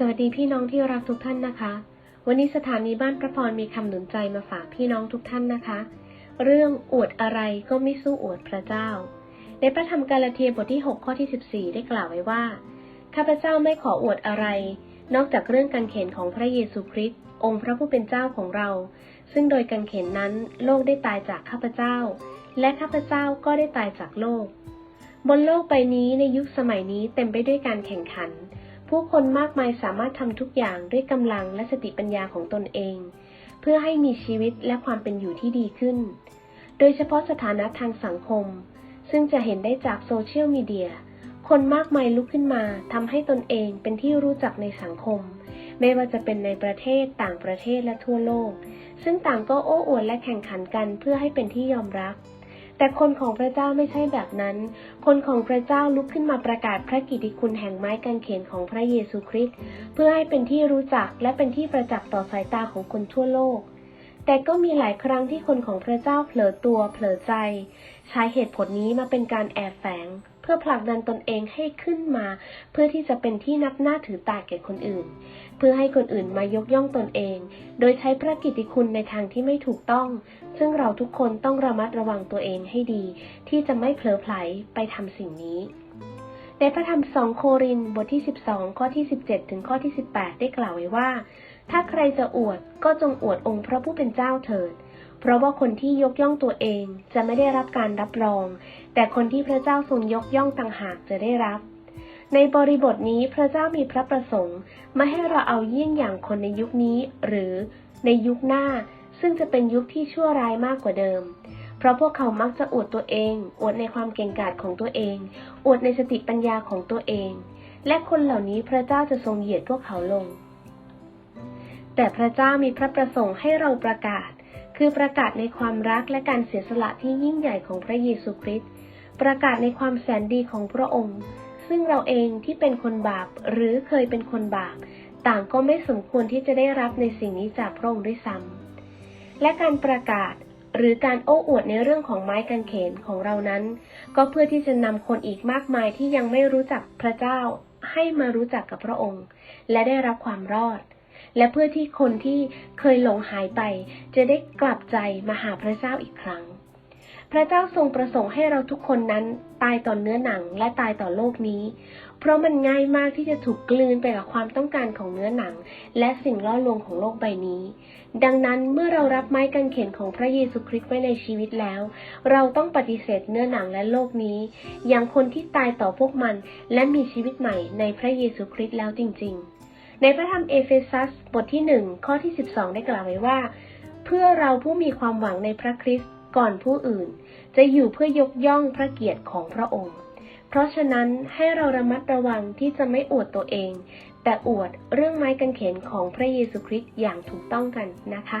สวัสดีพี่น้องที่รักทุกท่านนะคะ วันนี้สถานีบ้านพระพรมีคำหนุนใจมาฝากพี่น้องทุกท่านนะคะ เรื่องอวดอะไรก็ไม่สู้อวดพระเจ้า ในพระธรรมกาลาเทียบทที่ 6 ข้อที่ 14 ได้กล่าวไว้ว่า ข้าพเจ้าไม่ขออวดอะไร นอกจากเรื่องการเข็นของพระเยซูคริสต์องค์พระผู้เป็นเจ้าของเรา ซึ่งโดยการเข็นนั้นโลกได้ตายจากข้าพเจ้า และข้าพเจ้าก็ได้ตายจากโลก บนโลกใบนี้ในยุคสมัยนี้เต็มไปด้วยการแข่งขัน ผู้คนมากมายสามารถทำทุกอย่างด้วยกำลังและสติปัญญาของตนเอง เพื่อให้มีชีวิตและความเป็นอยู่ที่ดีขึ้น โดยเฉพาะสถานะทางสังคม ซึ่งจะเห็นได้จากโซเชียลมีเดีย คนมากมายลุกขึ้นมาทำให้ตนเองเป็นที่รู้จักในสังคม ไม่ว่าจะเป็นในประเทศต่างประเทศและทั่วโลก ซึ่งต่างก็โอ้อวดและแข่งขันกันเพื่อให้เป็นที่ยอมรับ แต่คนของพระเจ้าไม่ใช่แบบนั้น คนของพระเจ้าลุกขึ้นมาประกาศพระกิตติคุณแห่งไม้กางเขนของพระเยซูคริสต์เพื่อให้เป็นที่รู้จักและเป็นที่ประจักษ์ต่อสายตาของคนทั่วโลก แต่ก็มีหลายครั้งที่คนของพระเจ้าเผลอตัวเผลอใจ ใช้เหตุผลนี้มาเป็นการแอบแฝง พื่อผลักดันตนเองให้ขึ้นมา เพื่อที่จะเป็นที่นับหน้าถือตาแก่คนอื่น เพื่อให้คนอื่นมายกย่องตนเอง โดยใช้พระกิตติคุณในทางที่ไม่ถูกต้อง ซึ่งเราทุกคนต้องระมัดระวังตัวเองให้ดี ที่จะไม่เผลอไผลไปทำสิ่งนี้ในพระธรรมสองโครินบทที่ 12 ข้อที่ 17 ถึงข้อที่ 18 ได้กล่าวไว้ว่า ถ้าใครจะอวดก็จงอวดองค์พระผู้เป็นเจ้าเถิด เพราะว่าคนที่ยกย่องตัวเองจะไม่ได้รับการรับรอง แต่คนที่พระเจ้าทรงยกย่องต่างหากจะได้รับ ในบริบทนี้พระเจ้ามีพระประสงค์ไม่ให้เราเอาเยี่ยงอย่างคนในยุคนี้ หรือในยุคหน้า ซึ่งจะเป็นยุคที่ชั่วร้ายมากกว่าเดิม เพราะพวกเขามักจะอวดตัวเอง อวดในความเก่งกาจของตัวเอง อวดในสติปัญญาของตัวเอง และคนเหล่านี้พระเจ้าจะทรงเหยียดพวกเขาลง แต่พระเจ้ามีพระประสงค์ให้เราประกาศ คือประกาศในความรักและการเสียสละที่ยิ่งใหญ่ของพระเยซูคริสต์ประกาศในความแสนดีของพระองค์ ซึ่งเราเองที่เป็นคนบาปหรือเคยเป็นคนบาป ต่างก็ไม่สมควรที่จะได้รับในสิ่งนี้จากพระองค์ด้วยซ้ำและการประกาศหรือการโอ้อวดในเรื่องของไม้กางเขนของเรานั้น ก็เพื่อที่จะนำคนอีกมากมายที่ยังไม่รู้จักพระเจ้าให้มารู้จักกับพระองค์ และได้รับความรอด และเพื่อที่คนที่เคยหลงหายไป จะได้กลับใจมาหาพระเจ้าอีกครั้ง พระเจ้าทรงประสงค์ให้เราทุกคนนั้นตายต่อเนื้อหนังและตายต่อโลกนี้ เพราะมันง่ายมากที่จะถูกกลืนไปกับความต้องการของเนื้อหนัง และสิ่งล่อลวงของโลกใบนี้ ดังนั้นเมื่อเรารับไม้กางเขนของพระเยซูคริสต์ไว้ในชีวิตแล้ว เราต้องปฏิเสธเนื้อหนังและโลกนี้ อย่างคนที่ตายต่อพวกมันและมีชีวิตใหม่ในพระเยซูคริสต์แล้วจริง ๆ ในพระธรรมเอเฟซัสบทที่หนึ่งข้อที่ 12 ได้กล่าวไว้ว่า เพื่อเราผู้มีความหวังในพระคริสต์ก่อนผู้อื่น จะอยู่เพื่อยกย่องพระเกียรติของพระองค์ เพราะฉะนั้นให้เราระมัดระวังที่จะไม่อวดตัวเอง แต่อวดเรื่องไม้กางเขนของพระเยซูคริสต์อย่างถูกต้องกันนะคะ